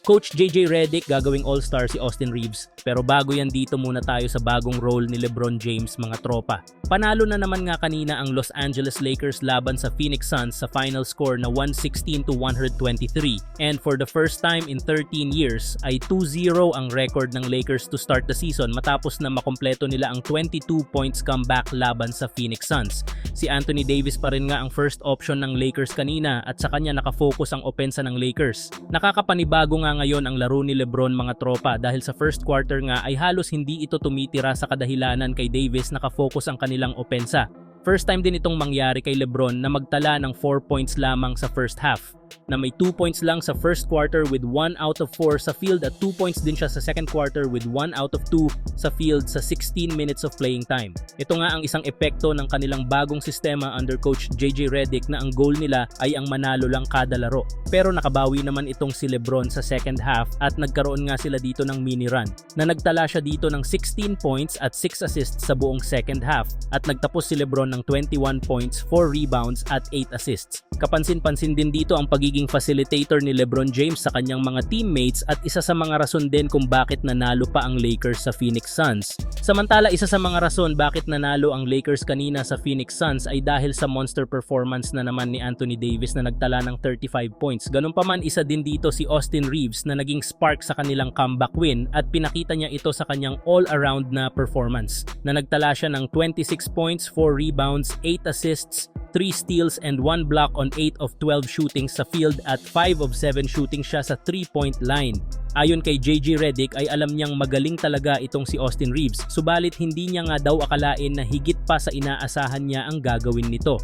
Coach JJ Redick gagawing all-star si Austin Reeves. Pero bago yan dito muna tayo sa bagong role ni LeBron James mga tropa. Panalo na naman nga kanina ang Los Angeles Lakers laban sa Phoenix Suns sa final score na 116 to 123. And for the first time in 13 years ay 2-0 ang record ng Lakers to start the season matapos na makompleto nila ang 22 points comeback laban sa Phoenix Suns. Si Anthony Davis pa rin nga ang first option ng Lakers kanina at sa kanya nakafocus ang opensa ng Lakers. Nakakapanibago nga ngayon ang laro ni Lebron mga tropa dahil sa first quarter nga ay halos hindi ito tumitira sa kadahilanan kay Davis nakafocus ang kanilang opensa. First time din itong mangyari kay Lebron na magtala ng 4 points lamang sa first half na may 2 points lang sa first quarter with 1 out of 4 sa field at 2 points din siya sa second quarter with 1 out of 2 sa field sa 16 minutes of playing time. Ito nga ang isang epekto ng kanilang bagong sistema under coach JJ Redick na ang goal nila ay ang manalo lang kada laro. Pero nakabawi naman itong si Lebron sa second half at nagkaroon nga sila dito ng mini run na nagtala siya dito ng 16 points at 6 assists sa buong second half at nagtapos si Lebron ng 21 points, 4 rebounds at 8 assists. Kapansin-pansin din dito ang pagiging facilitator ni LeBron James sa kanyang mga teammates at isa sa mga rason din kung bakit nanalo pa ang Lakers sa Phoenix Suns. Samantala, isa sa mga rason bakit nanalo ang Lakers kanina sa Phoenix Suns ay dahil sa monster performance na naman ni Anthony Davis na nagtala ng 35 points. Ganun pa man, isa din dito si Austin Reeves na naging spark sa kanilang comeback win at pinakita niya ito sa kanyang all-around na performance na nagtala siya ng 26 points, 4 rebounds, 8 assists, 3 steals and 1 block on 8 of 12 shootings sa field at 5 of 7 shooting siya sa 3-point line. Ayon kay JJ Redick ay alam niyang magaling talaga itong si Austin Reeves subalit hindi niya nga daw akalain na higit pa sa inaasahan niya ang gagawin nito.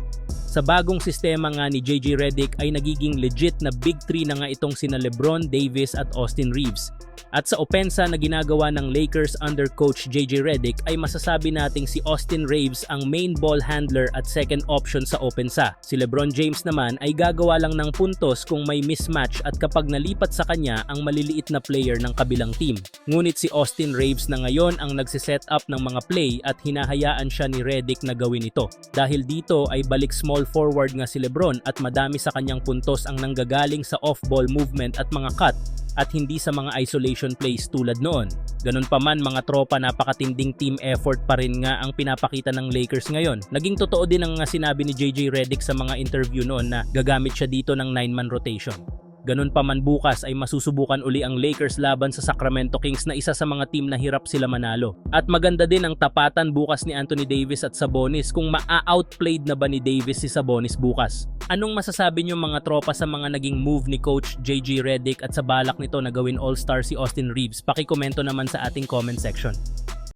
Sa bagong sistema nga ni JJ Redick ay nagiging legit na big 3 na nga itong sina Lebron, Davis at Austin Reeves. At sa opensa na ginagawa ng Lakers under coach JJ Redick ay masasabi nating si Austin Reeves ang main ball handler at second option sa opensa. Si LeBron James naman ay gagawa lang ng puntos kung may mismatch at kapag nalipat sa kanya ang maliliit na player ng kabilang team. Ngunit si Austin Reeves na ngayon ang nagsiset up ng mga play at hinahayaan siya ni Redick na gawin ito. Dahil dito ay balik small forward nga si LeBron at madami sa kanyang puntos ang nanggagaling sa off-ball movement at mga cut at hindi sa mga isolation plays tulad noon. Ganun pa man mga tropa napakatinding team effort pa rin nga ang pinapakita ng Lakers ngayon. Naging totoo din ang sinabi ni JJ Redick sa mga interview noon na gagamit siya dito ng 9-man rotation. Ganun pa man bukas ay masusubukan uli ang Lakers laban sa Sacramento Kings na isa sa mga team na hirap sila manalo. At maganda din ang tapatan bukas ni Anthony Davis at Sabonis kung maa-outplayed na ba ni Davis si Sabonis bukas. Anong masasabi niyo mga tropa sa mga naging move ni Coach JJ Redick at sa balak nito na gawin All-Star si Austin Reeves? Pakikomento naman sa ating comment section.